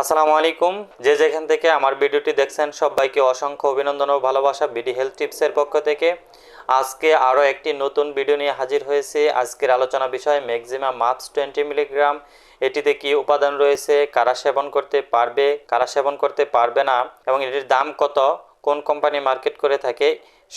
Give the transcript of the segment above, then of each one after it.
আসসালামু আলাইকুম। যে যেখান থেকে আমার ভিডিওটি দেখছেন, সবাইকে অসংখ্য অভিনন্দন ও ভালোবাসা বিডি হেলথ টিপসের পক্ষ থেকে। আজকে আরও একটি নতুন ভিডিও নিয়ে হাজির হয়েছে। আজকের আলোচনা বিষয় ম্যাক্সিমাম মাপস টোয়েন্টি মিলিগ্রাম। এটিতে কি উপাদান রয়েছে, কারা সেবন করতে পারবে, কারা সেবন করতে পারবে না, এবং এটির দাম কত, কোন কোম্পানি মার্কেট করে থাকে,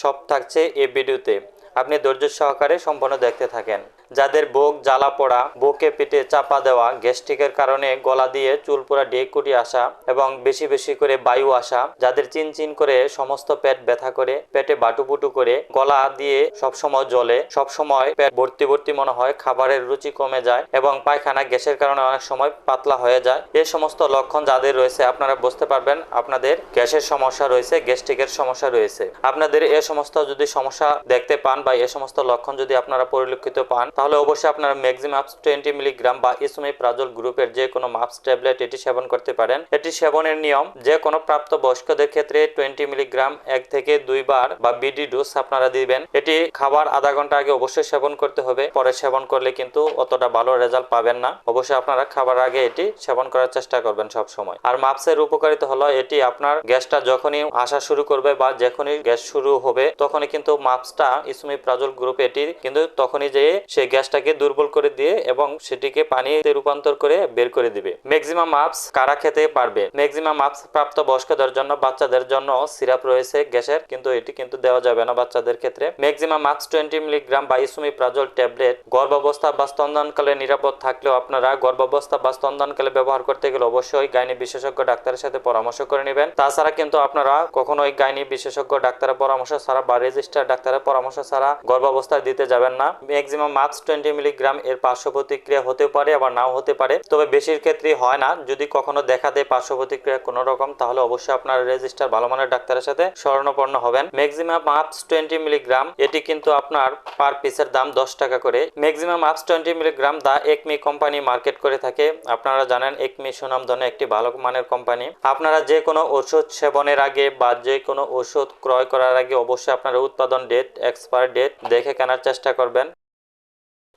সব থাকছে এই ভিডিওতে। আপনি ধৈর্য সহকারে সম্পূর্ণ দেখতে থাকেন। যাদের বুক জ্বালা পড়া, বুকে পিঠে চাপা দেওয়া, গ্যাস্ট্রিকের কারণে গলা দিয়ে চুল পুরা ডেকুটি আসা এবং বেশি বেশি করে বায়ু আসা, যাদের চিন চিন করে সমস্ত পেট ব্যথা করে, পেটে বাটুপুটু করে, গলা দিয়ে সবসময় জ্বলে, সবসময় পেট ভর্তি ভর্তি মনে হয়, খাবারের রুচি কমে যায় এবং পায়খানা গ্যাসের কারণে অনেক সময় পাতলা হয়ে যায়। এই সমস্ত লক্ষণ যাদের রয়েছে, আপনারা বুঝতে পারবেন, আপনাদের গ্যাসের সমস্যা রয়েছে, গ্যাস্ট্রিকের সমস্যা রয়েছে। আপনাদের এ সমস্ত যদি সমস্যা দেখতে পান বা এ সমস্ত লক্ষণ যদি আপনারা পরিলক্ষিত পান তাহলে অবশ্যই আপনারা ম্যাক্সিমাপস টোয়েন্টি মিলিগ্রাম বা ইসমে প্রাজল গ্রুপের যে কোনো মাপস ট্যাবলেট এটি সেবন করতে পারেন। এটি সেবনের নিয়ম, যে কোনো প্রাপ্ত বয়স্কদের ক্ষেত্রে টোয়েন্টি মিলিগ্রাম এক থেকে দুইবার বা বিডি ডোজ আপনারা দিবেন। এটি খাবার আধা ঘণ্টা আগে অবশ্যই সেবন করতে হবে, পরে সেবন করলে কিন্তু অতটা ভালো রেজাল্ট পাবেন না। অবশ্যই আপনারা খাবার আগে এটি সেবন করার চেষ্টা করবেন সব সময় আর মাপসের উপকারিতা হলো এটি আপনার গ্যাসটা যখনই আসা শুরু করবে বা যখনই গ্যাস শুরু হবে, তখনই কিন্তু মাপসটা ইসমি প্রাজল গ্রুপ এটি কিন্তু তখনই যে সেই গ্যাসটাকে দুর্বল করে দিয়ে এবং সেটিকে পানিতে রূপান্তর করে বের করে দিবে। ম্যাক্সিমাম মাপস কারা খেতে পারবে? ম্যাক্সিমাম মাপস প্রাপ্ত বয়স্কদের জন্য, বাচ্চাদের জন্য সিরাপ রয়েছে গ্যাসের, কিন্তু এটি কিন্তু দেওয়া যাবে না বাচ্চাদের ক্ষেত্রে। ম্যাক্সিমাম মাপস টোয়েন্টি মিলিগ্রাম বা ইসুমি প্রাজল ট্যাবলেট গর্ভাবস্থা বা স্তন্দনকালে নিরাপদ থাকলেও আপনারা গর্ভাবস্থা বা স্তন্দনকালে ব্যবহার করতে গেলে অবশ্যই গাইনি বিশেষজ্ঞ ডাক্তারের সাথে পরামর্শ করে নেবেন। তাছাড়া কিন্তু আপনারা কখনোই গাইনি বিশেষজ্ঞ ডাক্তারের পরামর্শ ছাড়া বা রেজিস্টার ডাক্তারের পরামর্শ ছাড়া গর্ভাবস্থায় দিতে যাবেন না। ম্যাক্সিমাম মাপস টোয়েন্টি মিলিগ্রাম এর পার্শ্ব প্রতিক্রিয়া হতে পারে, আবার নাও হতে পারে। তবে বেশির ক্ষেত্রে হয় না। যদি কখনো দেখা দেয় পার্শ্ব প্রতিক্রিয়া কোনো রকম, তাহলে অবশ্যই আপনার রেজিস্টার ভালো মানের ডাক্তারের সাথে স্মরণাপন্ন হবেন। ম্যাক্সিমাম মাপস টোয়েন্টি মিলিগ্রাম এটি কিন্তু আপনার পার পিসের দাম দশ টাকা করে। Maximum MUPS twenty milligram the Acme company market করে থাকে। আপনারা জানেন, একমি সুনাম ধনে একটি ভালো মানের কোম্পানি আপনারা যে কোনো ওষুধ সেবনের আগে বা যে কোনো ওষুধ ক্রয় করার আগে অবশ্যই আপনার উৎপাদন ডেট এক্সপায়ার ডেট দেখে কেনার চেষ্টা করবেন।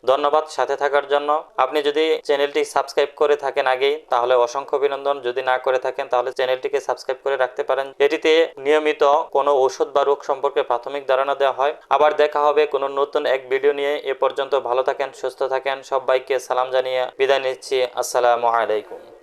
ধন্যবাদ সাথে থাকার জন্য। আপনি যদি চ্যানেলটি সাবস্ক্রাইব করে থাকেন আগেই, তাহলে অসংখ্য অভিনন্দন। যদি না করে থাকেন, তাহলে চ্যানেলটিকে সাবস্ক্রাইব করে রাখতে পারেন। এটিতে নিয়মিত কোনো ঔষধ বা রোগ সম্পর্কে প্রাথমিক ধারণা দেওয়া হয়। আবার দেখা হবে কোনো নতুন এক ভিডিও নিয়ে। এ পর্যন্ত ভালো থাকেন, সুস্থ থাকেন। সবাইকে সালাম জানিয়ে বিদায় নিচ্ছি। আসসালামু আলাইকুম।